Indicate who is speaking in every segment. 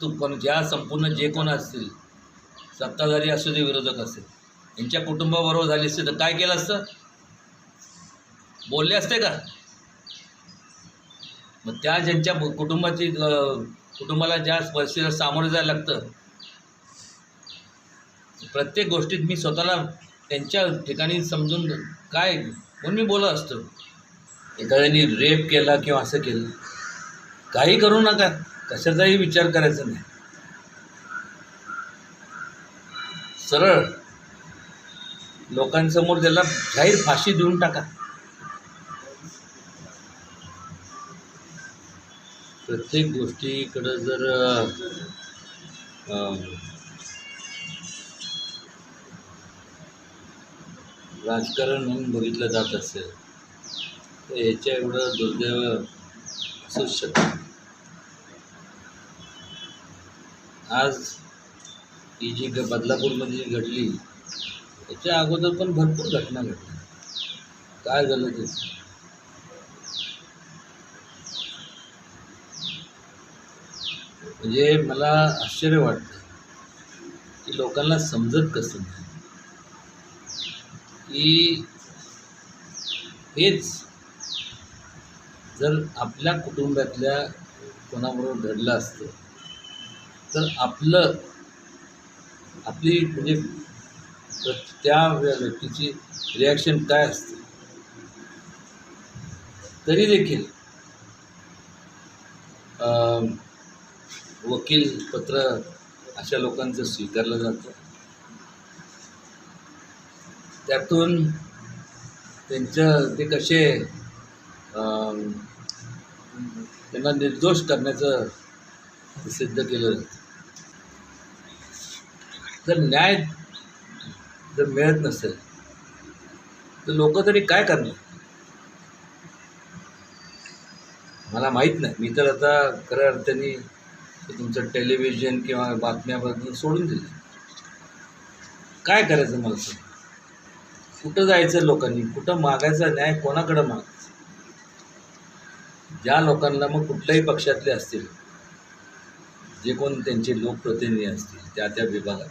Speaker 1: तू पण ज्या संपूर्ण जे कोण असतील सत्ताधारी असू दे विरोधक असेल यांच्या कुटुंबाबरोबर झाली असते तर काय केलं असतं? बोलले असते का? मग त्या ज्यांच्या कुटुंबाची कुटुंबाला ज्या परिस्थितीला सामोरं जायला लागतं प्रत्येक गोष्टीत मी स्वतःला त्यांच्या ठिकाणी समजून काय म्हणून मी बोलत असतो. एखाद्याने रेप केला किंवा असं केलं काही करू नका. कशाचाही विचार करायचा नाही. सरळ. लोकांसमोर त्याला जाहीर फाशी देऊन टाका. प्रत्येक गोष्टीकडं जर राजकारण म्हणून बघितलं जात असेल तर याच्या एवढं दुर्दैव असूच शकत आज ही जी ग बदलापूरमध्ये जी घडली त्याच्या अगोदर पण भरपूर घटना घडल्या. काय झालं ते? म्हणजे मला आश्चर्य वाटतं की लोकांना समजत कसं की हेच जर आपल्या कुटुंबातल्या कोणाबरोबर घडलं असतं तर आपलं आपली म्हणजे त्या व्यक्तीची रिॲक्शन काय असते? तरी देखील अं, वकील पत्र अशा लोकांचं स्वीकारलं जातं. त्यातून त्यांचं ते कसे अं, त्यांना निर्दोष करण्याचं सिद्ध केलं. जातं जर न्याय जर मिळत नसेल तर लोक तरी काय करणार? मला माहीत नाही. मी तर आता खऱ्या अर्थाने तुमचं टेलिव्हिजन किंवा बातम्याबद्दल सोडून दिलं. काय करायचं मला सांग? कुठं जायचं लोकांनी? कुठं मागायचा न्याय? कोणाकडं मागायचा? ज्या लोकांना मग कुठल्याही पक्षातले असतील जे कोण त्यांचे लोकप्रतिनिधी असतील त्या त्या विभागात.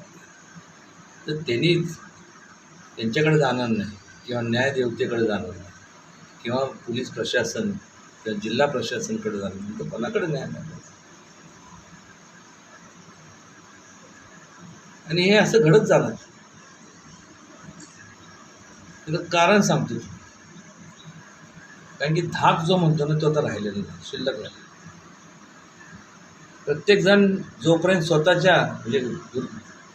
Speaker 1: तर त्यांनीच त्यांच्याकडे जाणार नाही किंवा न्यायदेवतेकडे जाणार नाही किंवा पोलीस प्रशासन किंवा जिल्हा प्रशासनकडे जाणार नाही तर कोणाकडे न्याय मागायचा आणि हे असं घडत जाणार. त्याचं कारण सांगतो. कारण की धाक जो म्हणतो ना तो आता राहिलेला नाही शिल्लक राहिला प्रत्येकजण जोपर्यंत स्वतःच्या म्हणजे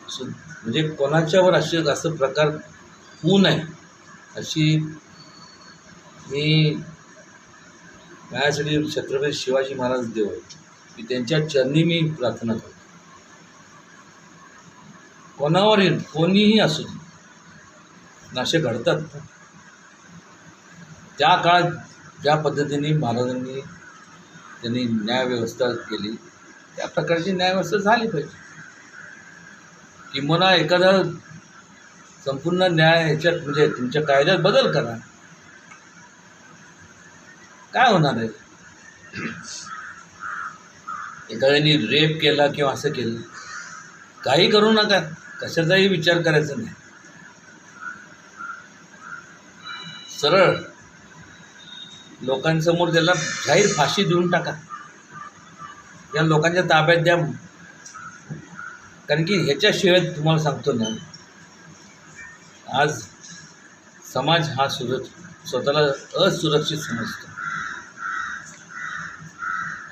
Speaker 1: सु- म्हणजे कोणाच्यावर असे असं प्रकार होऊ नये अशी मी माझ्यासाठी छत्रपती शिवाजी महाराज देव की त्यांच्या चरणी मी प्रार्थना करतो. कोणावरही कोणीही असू दे असे घडतात. त्या काळात ज्या पद्धतीने महाराजांनी त्यांनी न्यायव्यवस्था केली त्या प्रकारची न्यायव्यवस्था झाली पाहिजे. किंवा एखादा संपूर्ण न्याय ह्याच्यात म्हणजे तुमच्या कायद्यात बदल करा. काय होणार आहे? एखाद्याने रेप केला किंवा असं केलं काही करू नका. कशाचाही विचार करायचा नाही. सरळ लोकांसमोर त्याला जाहीर फाशी देऊन टाका. या लोकांच्या ताब्यात द्या. कारण की ह्याच्याशिवाय तुम्हाला सांगतो ना आज समाज हा सुरक्ष स्वतःला असुरक्षित समजतो.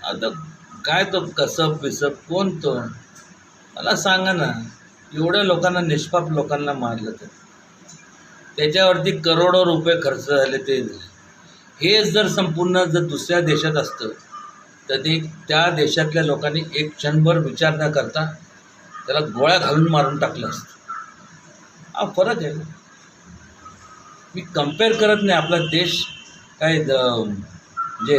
Speaker 1: आता काय तो कसब बिसब कोण तो? मला सांगा ना एवढ्या लोकांना निष्पाप लोकांना मारलं तर? त्याच्यावरती करोडो रुपये खर्च झाले ते. हे हेच जर संपूर्ण जर दुसऱ्या देशात असतं त्यांनी त्या देशातल्या लोकांनी एक क्षणभर विचार न करता त्याला गोळ्या घालून मारून टाकलं असतं. हा फरक आहे. मी कंपेअर करत नाही. आपला देश काय द म्हणजे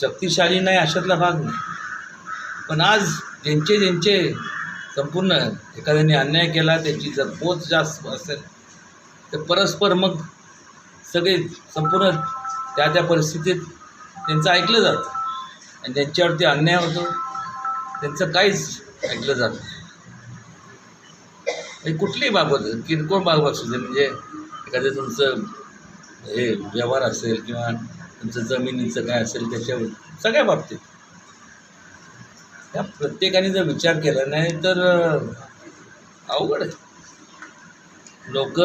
Speaker 1: शक्तिशाली नाही अशातला भाग नाही. पण आज ज्यांचे ज्यांचे संपूर्ण एखाद्याने अन्याय केला त्याची जर पोच जास्त असेल तर परस्पर मग सगळे संपूर्ण त्या त्या परिस्थितीत त्यांचं ऐकलं जातं. आणि त्यांच्यावरती अन्याय होतो. त्यांचं काहीच ऐकलं जात नाही. हे कुठलीही बाबत किरकोळ बाबत असू दे म्हणजे एखादं तुमचं हे व्यवहार असेल किंवा तुमचं जमिनीचं काय असेल त्याच्यावर सगळ्या बाबतीत. त्या प्रत्येकाने जर विचार केला नाही तर अवघड आहे. लोक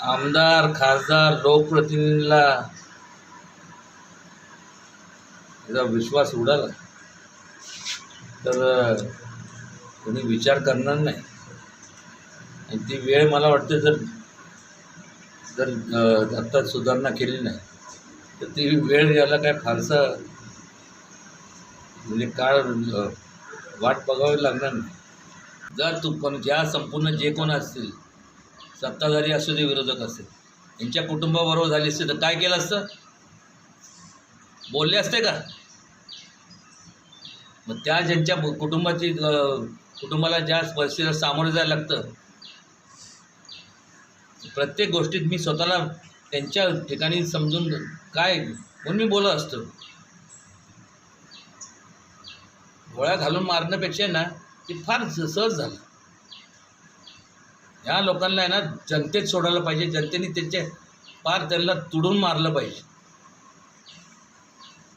Speaker 1: आमदार खासदार लोकप्रतिनिधीला त्याचा विश्वास उडाला. तर कोणी विचार करणार नाही. आणि ती वेळ मला वाटते जर जर आत्ता सुधारणा केली नाही तर ती वेळ याला काय फारसा म्हणजे काळ वाट बघावी लागणार नाही. जर तू पण ज्या संपूर्ण जे कोण असतील सत्ताधारी असू दे विरोधक असेल यांच्या कुटुंबाबरोबर झाली असते तर काय केलं असतं? बोलले असते का? मग त्या ज्यांच्या कुटुंबाची कुटुंबाला ज्या परिस्थितीला सामोरं जायला लागतं प्रत्येक गोष्टीत मी स्वतःला त्यांच्या ठिकाणी समजून काय म्हणून मी बोलत असतो. गोळ्या घालून मारण्यापेक्षा ना ते फार सहज झालं. ह्या लोकांना आहे ना जनतेत सोडायला पाहिजे जनतेने त्यांचे पार त्यांना तुडून मारलं पाहिजे.